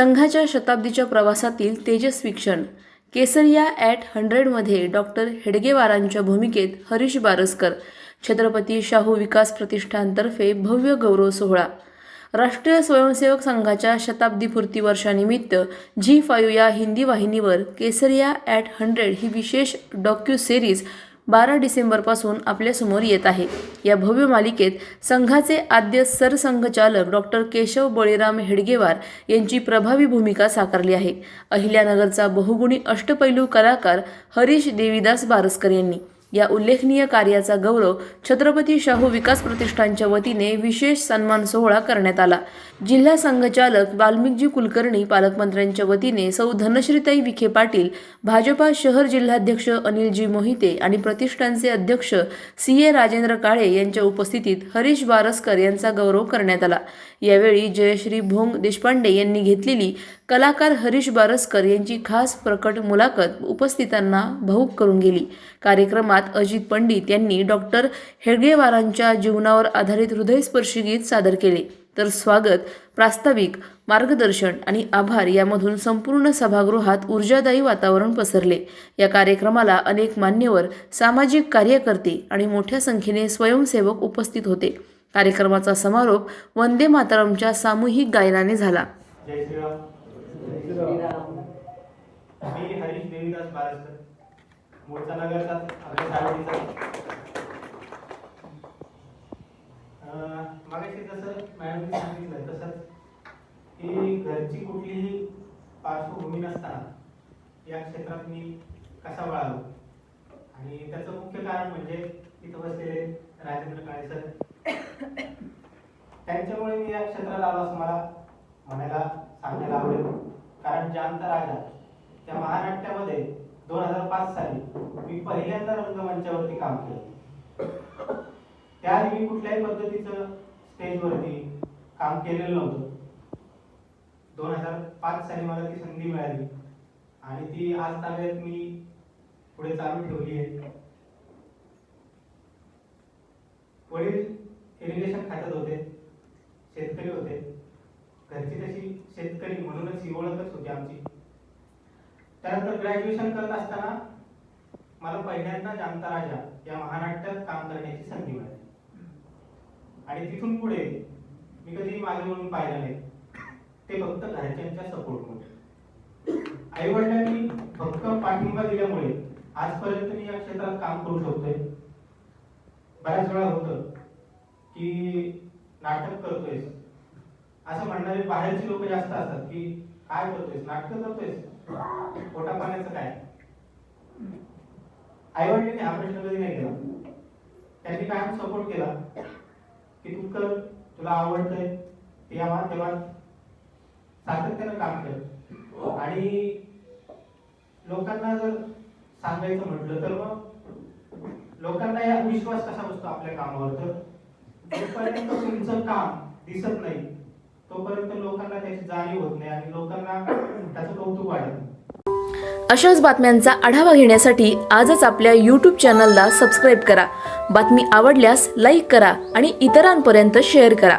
संघाच्या शताब्दीच्या प्रवासातील तेजस्वी क्षण. केसरिया ॲट हंड्रेडमध्ये डॉक्टर हेडगेवारांच्या भूमिकेत हरीश बारसकर छत्रपती शाहू विकास प्रतिष्ठानतर्फे भव्य गौरव सोहळा. राष्ट्रीय स्वयंसेवक संघाच्या शताब्दीपूर्ती वर्षानिमित्त झी फायू या हिंदी वाहिनीवर केसरिया ॲट हंड्रेड ही विशेष डॉक्यू सिरीज बारा डिसेंबरपासून आपल्यासमोर येत आहे. या भव्य मालिकेत संघाचे आद्य सरसंघचालक डॉक्टर केशव बळीराम हेडगेवार यांची प्रभावी भूमिका साकारली आहे. अहिल्यानगरचा बहुगुणी अष्टपैलू कलाकार हरीश देवीदास बारसकर यांनी. या उल्लेखनीय कार्याचा गौरव छत्रपती शाहू विकास प्रतिष्ठानच्या वतीने विशेष सन्मान सोहळा करण्यात आला. जिल्हा संघचालक वाल्मिकजी कुलकर्णी पालकमंत्र्यांच्या वतीने सौ धनश्रीताई विखे पाटील भाजपा शहर जिल्हाध्यक्ष अनिलजी मोहिते आणि प्रतिष्ठानचे अध्यक्ष सी ए राजेंद्र काळे यांच्या उपस्थितीत हरीश बारसकर यांचा गौरव करण्यात आला. यावेळी जयश्री भोंग देशपांडे यांनी घेतलेली कलाकार हरीश बारसकर यांची खास प्रकट मुलाखत उपस्थितांना भाऊक करून गेली. कार्यक्रमात अजित पंडित यांनी डॉक्टर हेडगेवारांच्या जीवनावर आधारित हृदयस्पर्शी गीत सादर केले. तर स्वागत प्रास्ताविक मार्गदर्शन आणि आभार यामधून संपूर्ण सभागृहात ऊर्जादायी वातावरण पसरले. या कार्यक्रमाला अनेक मान्यवर सामाजिक कार्यकर्ते आणि मोठ्या संख्येने स्वयंसेवक उपस्थित होते. कार्यक्रमाचा समारोप वंदे मातरमच्या सामूहिक गायनाने झाला. जय श्रीराम. मी हरीश देवीदास बारसकर मूळचा नगरचा मागाशी जसं मॅडमने सांगितलं तसंच की घरची कुठलीही पार्श्वभूमी नसताना या क्षेत्रात मी कसा वळालो? आणि त्याचं मुख्य कारण म्हणजे इथं बसलेले राजेंद्र काळे सर त्यांच्यामुळे मी या क्षेत्राला आलो असं मला म्हणायला सांगायला आवडेल. कारण जांत राजा त्या महानाट्यामध्ये दोन हजार पाच साली मी पहिल्यांदा रंगमंचावरती काम केलं. त्याआधी मी कुठल्याही पद्धतीचं स्टेजवरती काम केलेलं नव्हतं. दोन हजार पाच साली मला ती संधी मिळाली. आणि ती आज ताब्यात मी पुढे चालू ठेवली आहे. वडील इरिगेशन खात्यात होते शेतकरी होते. घरची तशी शेतकरी म्हणूनच ही ओळखच होती आमची. त्यानंतर ग्रॅज्युएशन करत असताना मला पहिल्यांदा जानता राजा या महानाट्यात काम करण्याची संधी मिळाली. आणि तिथून पुढे मी कधी मागे म्हणून पाहिलं नाही. ते फक्त घरच्यांच्या सपोर्टमुळे आई वडिलांनी फक्त पाठिंबा दिल्यामुळे आजपर्यंत मी या क्षेत्रात काम करू शकतोय. बऱ्याच वेळा होतं. की नाटक करतोयस. असं म्हणणारे बाहेरची लोक जास्त असतात की काय करतोय नाटक करतोयस? पोटा पाण्याचं काय? आई वडिलांनी हा प्रश्न कधी नाही केला. त्यांनी कायम सपोर्ट केला. की तू कर तुला आवडतंय. तेव्हा तेव्हा सातत्यानं काम कर. आणि लोकांना जर सांगायचं म्हटलं तर मग लोकांना या विश्वास कसा बसतो आपल्या कामावर? तर जोपर्यंत तुमचं काम दिसत नाही तोपर्यंत लोकांना त्याची जाणीव होत नाही आणि लोकांना त्याचं कौतुक वाढत अशाच बातम्यांचा आढावा घेण्यासाठी आजच आपल्या यूट्यूब चॅनलला सबस्क्राईब करा. बातमी आवडल्यास लाईक करा आणि इतरांपर्यंत शेअर करा.